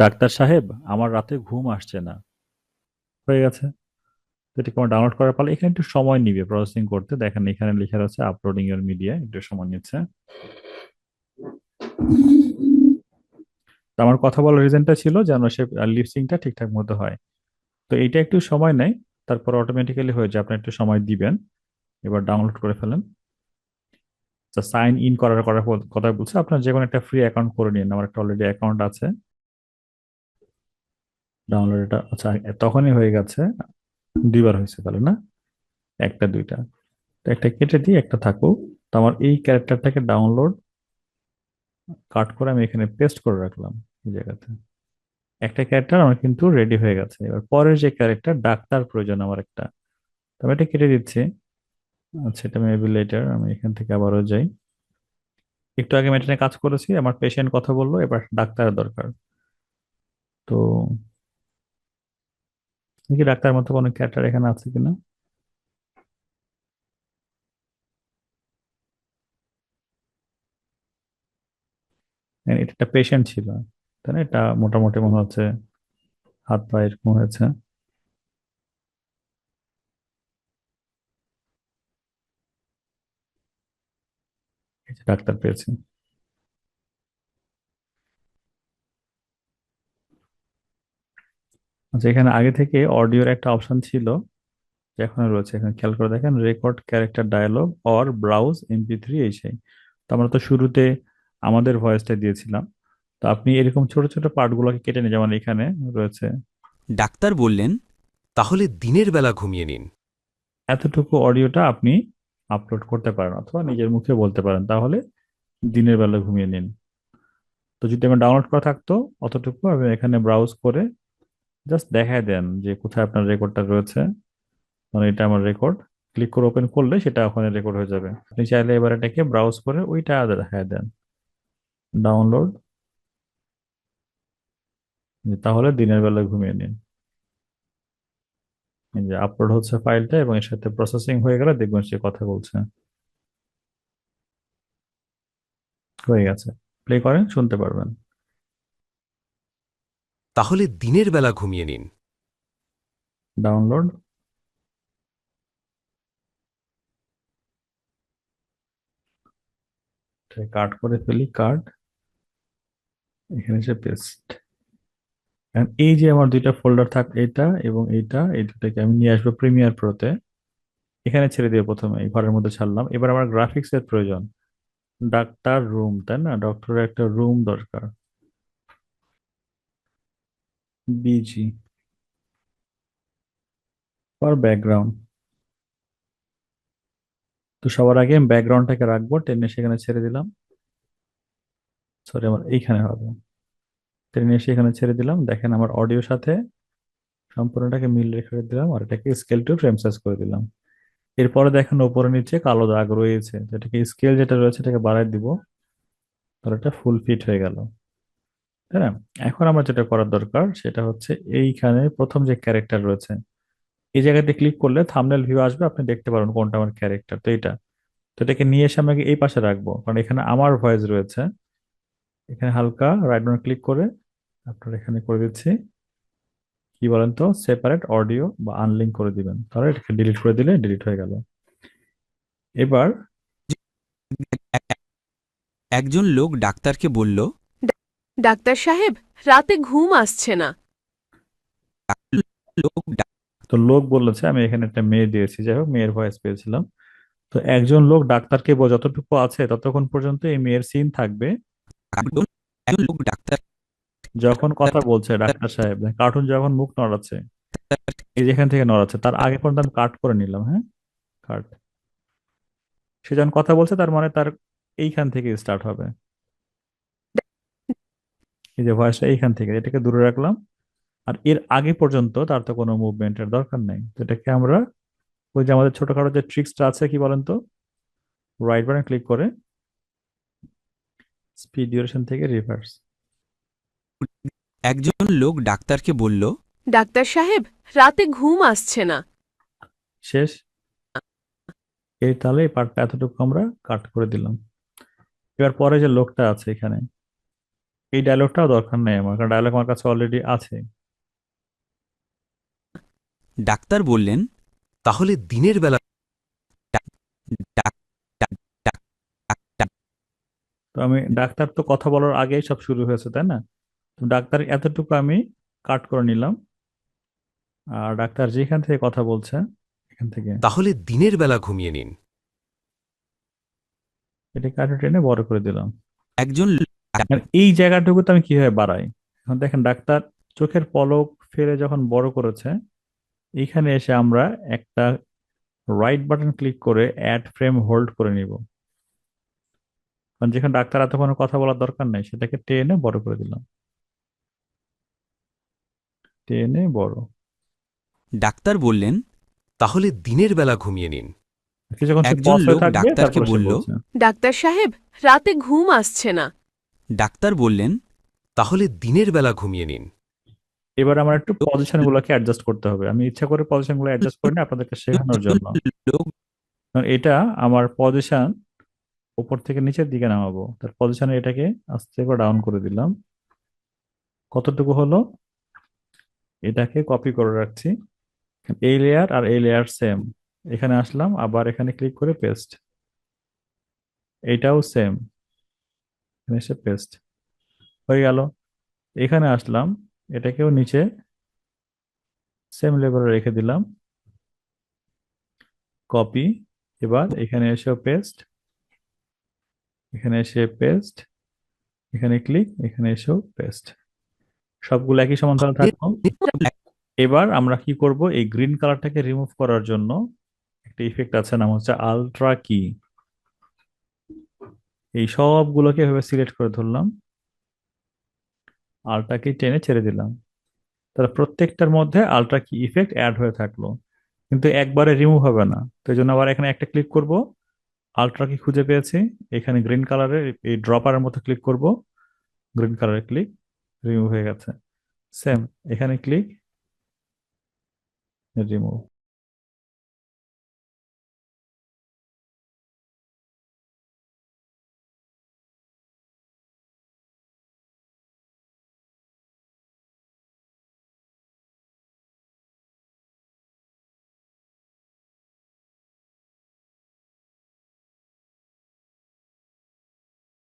Doctor সাহেব, আমার রাতে ঘুম আসছে না। হয়ে গেছে। এটাকে আমার ডাউনলোড করার ফলে এখানে একটু সময় নিবে প্রসেসিং করতে। দেখেন এখানে লেখা আছে আপলোডিং এর মিডিয়া একটু সময় নিচ্ছে। আমার কথা বলার রিজনটা ছিল যেন সে লিপসিংটা ঠিকঠাক মতো হয়। তো এইটা একটু সময় নেয়। তারপর অটোমেটিক্যালি হয়ে যায়। আপনি একটু সময় দিবেন। এবার ডাউনলোড করে ফেলেন। সাইন ইন করার করার পর- কথা বলছে। আপনার যে কোনো একটা ফ্রি অ্যাকাউন্ট করে নিন। আমার একটা অলরেডি অ্যাকাউন্ট আছে। ডাউনলোড এটা আচ্ছা তখনই হয়ে গেছে, দুইবার হয়েছে তাহলে না? একটা, দুইটা। তো একটা কেটে দিই, একটা থাকুক। তো আমার এই ক্যারেক্টারটাকে ডাউনলোড কাট করে আমি এখানে পেস্ট করে রাখলাম এই জায়গাতে। একটা ক্যারেক্টার আমার কিন্তু রেডি হয়ে গেছে। এবার পরের যে ক্যারেক্টার, ডাক্তার প্রয়োজন আমার একটা। তো আমি এটা কেটে দিচ্ছি। আচ্ছা এটা মেবি লেটার আমি এখান থেকে আবারও যাই। একটু আগে মেটেনে কাজ করেছি, আমার পেশেন্ট কথা বলল, এবার ডাক্তারের দরকার। তো দেখি ডাক্তার মতো কোনো ক্যারেক্টার এখানে আছে কিনা? হ্যাঁ, এটা একটা পেশেন্ট ছিল তাই না? এটা মোটামুটি মনে হচ্ছে হাত পা এরকম হয়েছে। ডাক্তার পেয়েছি। আচ্ছা এখানে আগে থেকে অডিওর একটা অপশন ছিল যে এখনও রয়েছে। এখানে খেয়াল করে দেখেন record character dialogue or browse MP three এই সেই তো আমরা তো শুরুতে আমাদের ভয়েসটা দিয়েছিলাম। তো আপনি এরকম ছোট ছোট পার্টগুলোকে কেটে নিন যেমন এখানে রয়েছে। ডাক্তার বললেন তাহলে দিনের বেলা ঘুমিয়ে নিন। এতটুকু অডিওটা আপনি আপলোড করতে পারেন অথবা নিজের মুখে বলতে পারেন। তাহলে দিনের বেলা ঘুমিয়ে নিন। তো যদি আমার ডাউনলোড করা থাকতো অতটুকু আমি এখানে ব্রাউজ করে জাস্ট দেখায় দেন যে কোথায় আপনার রেকর্ডটা রয়েছে। মানে এটা আমার রেকর্ড। ক্লিক করে ওপেন করলে সেটা ওখানে রেকর্ড হয়ে যাবে। আপনি চাইলে এবার এটাকে ব্রাউজ করে ওইটা দেখায় দেন। ডাউনলোড তাহলে দিনের বেলা ঘুমিয়ে নিন। যে আপলোড হচ্ছে ফাইলটা এবং এর সাথে প্রসেসিং হয়ে গেলে দেখবেন সে কথা বলছে। হয়ে গেছে। প্লে করেন, শুনতে পারবেন। তাহলে দিনের বেলা ঘুমিয়ে নিন। ডাউনলোড। কাট করে ফেলি কার্ড এখানে এসে পেস্ট। এই যে আমার দুইটা ফোল্ডার থাক, এটা এবং এইটা, এই দুটাকে আমি নিয়ে আসব প্রিমিয়ার প্রোতে এখানে ছেড়ে দিয়ে প্রথমে, এই ঘরের মধ্যে ছাড়লাম। এবার আমার গ্রাফিক্স এর প্রয়োজন। ডাক্তার রুম তাই না? ডক্টরের একটা রুম দরকার। বিজি ফর ব্যাকগ্রাউন্ড তো সবার আগে আমি ব্যাকগ্রাউন্ডটাকে রাখব, টেনে সেখানে ছেড়ে দিলাম। সরি আমার এইখানে হবে। টেনে সেখানে ছেড়ে দিলাম। দেখেন আমার অডিওর সাথে সম্পূর্ণটাকে মিল রেখে দিলাম আর এটাকে স্কেল টু ফ্রেম সাইজ করে দিলাম। এরপরে দেখেন উপরে নিচে কালো দাগ রয়েছে। যেটাকে স্কেল যেটা রয়েছে, এটাকে বাড়ায় দিব। তাহলে এটা ফুল ফিট হয়ে গেল। না এখন আমার যেটা করার দরকার সেটা হচ্ছে এইখানে প্রথম যে ক্যারেক্টার রয়েছে, এই জায়গাতে ক্লিক করলে থাম্বনেল ভিউ আসবে, আপনি দেখতে পারবেন কোনটা আমার ক্যারেক্টার তো এটা তো এটাকে নিয়ে এসে আমি আগে এই পাশে রাখব, কারণ এখানে আমার ভয়েস রয়েছে। এখানে হালকা রাইট বাটন ক্লিক করে আপনার এখানে করে দিচ্ছি। কি বলেন তো? সেপারেট অডিও বা আনলিঙ্ক করে দিবেন। তাহলে এটাকে ডিলিট করে দিলে ডিলিট হয়ে গেল। এবার একজন লোক ডাক্তারকে বলল ডাক্তার সাহেব, রাতে ঘুম আসছে না। লোক তো লোক বলেছে, আমি এখানে একটা মেয়ে দিয়েছি, যাই হোক, মেয়ের ভয়েস পেয়েছিলাম। তো একজন লোক ডাক্তারকে যতটুকু আছে ততক্ষণ পর্যন্ত এই মেয়ের সিন থাকবে। যখন কথা বলছে ডাক্তার সাহেব কার্টুন যখন মুখ নড়াচ্ছে, এই যেখান থেকে নড়াচ্ছে, তার আগে পর্যন্ত আমি কাট করে নিলাম হ্যাঁ? কাট সে যখন কথা বলছে, তার মানে তার এইখান থেকে স্টার্ট হবে। এই যে ভয়েসটা এইখান থেকে এটাকে দূরে রাখলাম। আর এর আগে পর্যন্ত তার তো কোনো মুভমেন্টের দরকার নেই। তো এটাকে আমরা ওই যে আমাদের ছোটখাটো যে ট্রিক্সটা আছে কি বলেন তো? রাইট বাটন ক্লিক করে স্পিড ডিউরেশন থেকে রিভার্স একজন লোক ডাক্তারকে বলল ডাক্তার সাহেব রাতে ঘুম আসছে না। শেষ। এই তাহলে এই পার্টটা এতটুকু আমরা কাট করে দিলাম। এবার পরে যে লোকটা আছে এখানে এই ডায়লগটাও দরকার নেই আমার কারণ ডায়লগ আমার কাছে অলরেডি আছে। ডাক্তার বললেন তাহলে দিনের বেলা তো আমি ডাক্তার তো কথা বলার আগেই সব শুরু হয়েছে তাই না? তো ডাক্তার এতটুকু আমি কাট করে নিলাম। আর ডাক্তার যেখান থেকে কথা বলছে এখান থেকে। তাহলে দিনের বেলা ঘুমিয়ে নিন। এটা কাটে টেনে বড় করে দিলাম। একজন এই জায়গাটুকু তো আমি কীভাবে বাড়াই? এখন দেখেন ডাক্তার চোখের পলক ফেলে যখন বড় করেছে এখানে এসে আমরা একটা রাইট বাটন ক্লিক করে অ্যাড ফ্রেম হোল্ড করে নিব। কারণ যেখানে ডাক্তার এতক্ষণ কথা বলার দরকার নেই সেটাকে টেনে বড় করে দিলাম। টেনে বড়। ডাক্তার বললেন তাহলে দিনের বেলা ঘুমিয়ে নিন। একজন লোক ডাক্তারকে বলল, ডাক্তার সাহেব রাতে ঘুম আসছে না। ডাক্তার বললেন তাহলে দিনের বেলা ঘুমিয়ে নিন। এবার আমার একটু পজিশন গুলোকে অ্যাডজাস্ট করতে হবে। আমি ইচ্ছা করে পজিশনগুলো অ্যাডজাস্ট করি না আপনাদেরকে শেখানোর জন্য। এটা আমার পজিশন উপর থেকে নিচের দিকে নামাবো। তার পজিশনে এটাকে আস্তে করে ডাউন করে দিলাম। কতটুকু হলো? এটাকে কপি করে রাখছি। এই লেয়ার আর এই লেয়ার সেম এখানে আসলাম আবার এখানে ক্লিক করে পেস্ট এটাও সেম এসে পেস্ট হয়ে গেল। এখানে আসলাম, এটাকেও নিচে সেম লেভেলে রেখে দিলাম। কপি এবার এখানে এসেও পেস্ট এখানে এসে পেস্ট এখানে ক্লিক এখানে এসেও পেস্ট সবগুলো একই সমান্তরাল থাকব এবার আমরা কি করব? এই গ্রিন কালারটাকে রিমুভ করার জন্য একটা ইফেক্ট আছে, নাম হচ্ছে আলট্রা কি এই সবগুলোকে এভাবে সিলেক্ট করে ধরলাম। আলট্রাকে টেনে ছেড়ে দিলাম। তাহলে প্রত্যেকটার মধ্যে আলট্রা কি ইফেক্ট অ্যাড হয়ে থাকল। কিন্তু একবারে রিমুভ হবে না। তো এই জন্য আবার এখানে একটা ক্লিক করব। আলট্রা কি খুঁজে পেয়েছি? এখানে গ্রিন কালারের এই ড্রপারের মতো ক্লিক করব। গ্রিন কালারের ক্লিক রিমুভ হয়ে গেছে। সেম এখানে ক্লিক রিমুভ